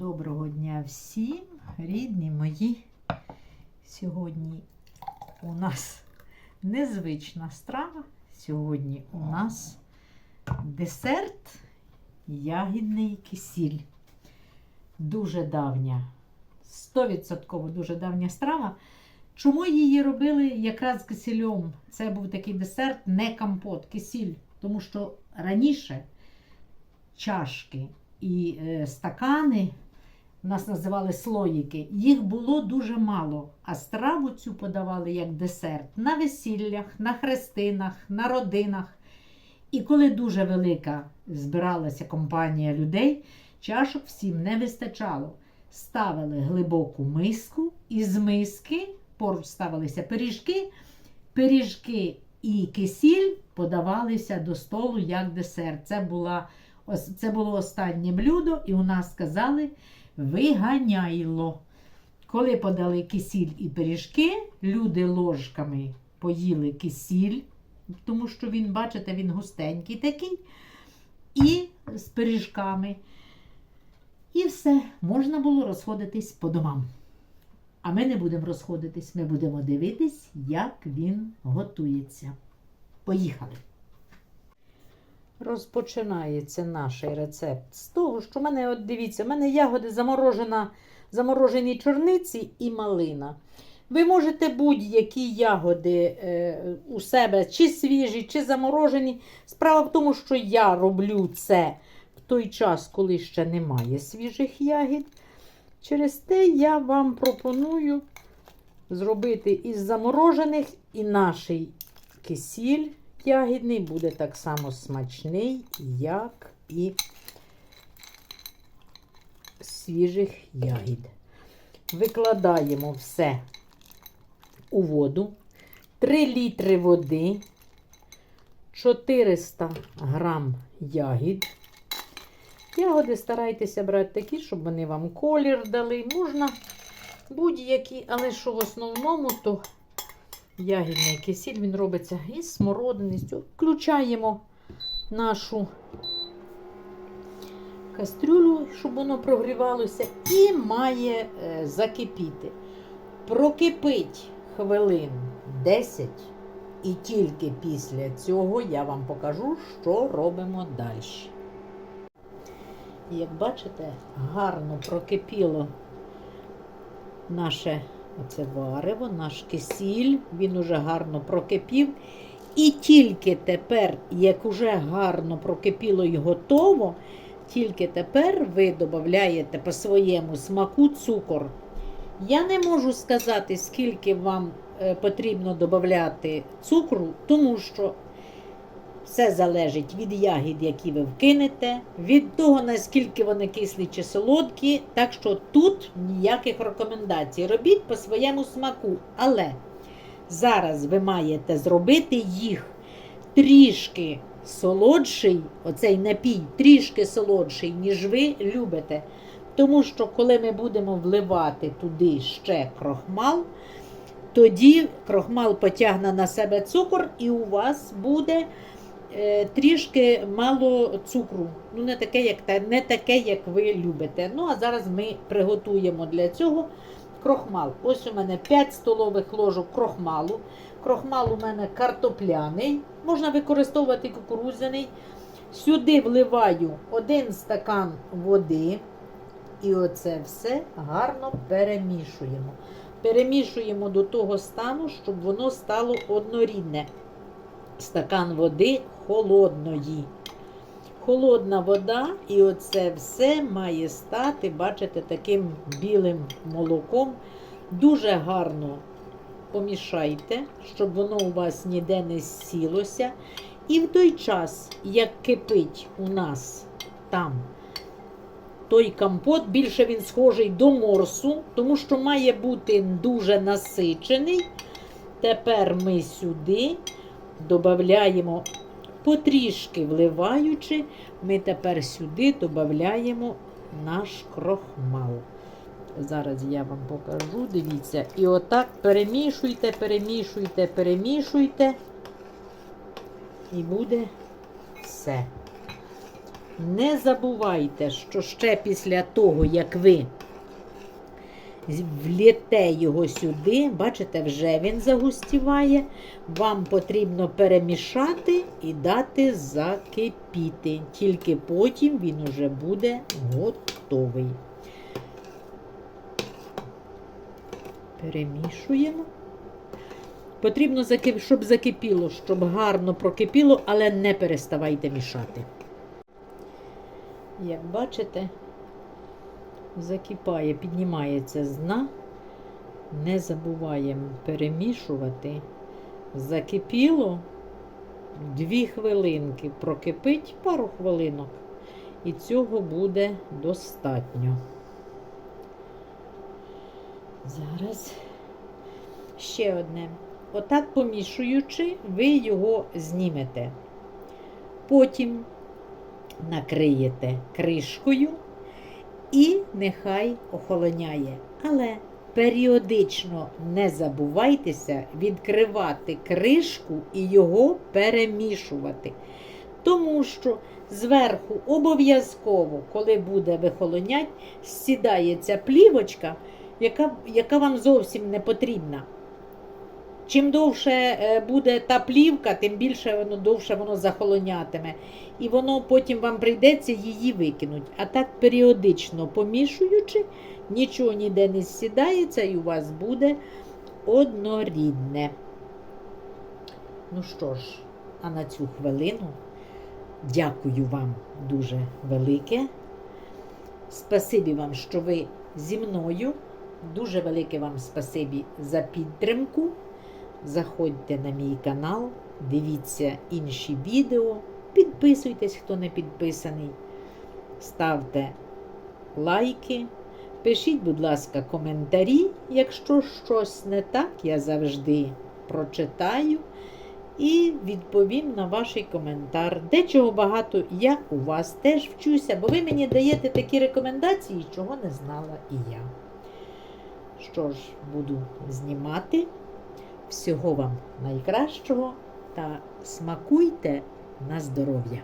Доброго дня всім, рідні мої. Сьогодні у нас незвична страва. Сьогодні у нас десерт ягідний кисіль. Дуже давня, 100% дуже давня страва. Чому її робили якраз кисельом? Це був такий десерт, не компот, кисіль. Тому що раніше чашки і е, стакани нас називали слоїки, їх було дуже мало, а страву цю подавали як десерт на весіллях, на хрестинах, на родинах. І коли дуже велика збиралася компанія людей, чашок всім не вистачало. Ставили глибоку миску, і з миски поруч ставилися пиріжки, пиріжки і кисіль подавалися до столу як десерт. Це, була, це було останнє блюдо, і у нас сказали виганяйло. Коли подали кисіль і пиріжки, люди ложками поїли кисіль, тому що він, бачите, він густенький такий, і з пиріжками. І все, можна було розходитись по домам. А ми не будемо розходитись, ми будемо дивитись, як він готується. Поїхали! Розпочинається наш рецепт з того, що в мене, от дивіться, в мене ягоди заморожена, заморожені чорниці і малина. Ви можете будь-які ягоди е, у себе, чи свіжі, чи заморожені. Справа в тому, що я роблю це в той час, коли ще немає свіжих ягід. Через те я вам пропоную зробити із заморожених і наш кисіль ягідний буде так само смачний, як і свіжих ягід. Викладаємо все у воду. 3 літри води, 400 грам ягід. Ягоди старайтеся брати такі, щоб вони вам колір дали. Можна будь-які, але що в основному, то ягідний кисіль, він робиться із смородини. Включаємо нашу кастрюлю, щоб воно прогрівалося, і має е, закипіти. Прокипить хвилин 10, і тільки після цього я вам покажу, що робимо далі. Як бачите, гарно прокипіло наше оце варево, наш кисіль, він уже гарно прокипів. І тільки тепер, як уже гарно прокипіло і готово, тільки тепер ви додаєте по своєму смаку цукор. Я не можу сказати, скільки вам е, потрібно додати цукру, тому що все залежить від ягід, які ви вкинете, від того, наскільки вони кислі чи солодкі. Так що тут ніяких рекомендацій. Робіть по своєму смаку. Але зараз ви маєте зробити їх трішки солодший, оцей напій трішки солодший, ніж ви любите. Тому що, коли ми будемо вливати туди ще крохмал, тоді крохмал потягне на себе цукор, і у вас буде трішки мало цукру. Ну, не таке, як, не таке, як ви любите. Ну, а зараз ми приготуємо для цього крохмал. Ось у мене 5 столових ложок крохмалу. Крохмал у мене картопляний, можна використовувати кукурудзяний. Сюди вливаю один стакан води. І оце все гарно перемішуємо. Перемішуємо до того стану, щоб воно стало однорідне. Стакан води холодної. Холодна вода, і оце все має стати, бачите, таким білим молоком. Дуже гарно помішайте, щоб воно у вас ніде не сілося. І в той час, як кипить у нас там той компот, більше він схожий до морсу, тому що має бути дуже насичений. Тепер ми сюди додаємо, потрішки вливаючи, ми тепер сюди додаємо наш крохмал. Зараз я вам покажу, дивіться. І отак перемішуйте, перемішуйте, перемішуйте. І буде все. Не забувайте, що ще після того, як ви вліте його сюди, бачите, вже він загустіває. Вам потрібно перемішати і дати закипіти. Тільки потім він уже буде готовий. Перемішуємо. Потрібно, щоб закипіло, щоб гарно прокипіло, але не переставайте мішати. Як бачите, закипає, піднімається з дна. Не забуваємо перемішувати. Закипіло дві хвилинки, прокипить пару хвилинок. І цього буде достатньо. Зараз ще одне. Отак помішуючи, ви його знімете. Потім накриєте кришкою і нехай охолоняє. Але періодично не забувайтеся відкривати кришку і його перемішувати. Тому що зверху обов'язково, коли буде вихолонять, сідається плівочка, яка, яка вам зовсім не потрібна. Чим довше е, буде та плівка, тим більше воно довше воно захолонятиме. І воно потім вам прийдеться її викинути. А так періодично помішуючи, нічого ніде не сідається, і у вас буде однорідне. Ну що ж, а на цю хвилину дякую вам дуже велике. Спасибі вам, що ви зі мною. Дуже велике вам спасибі за підтримку. Заходьте на мій канал, дивіться інші відео, підписуйтесь, хто не підписаний, ставте лайки, пишіть, будь ласка, коментарі. Якщо щось не так, я завжди прочитаю і відповім на ваш коментар. Дечого багато я у вас теж вчуся, бо ви мені даєте такі рекомендації, чого не знала і я. Що ж, буду знімати. Всього вам найкращого та смакуйте на здоров'я!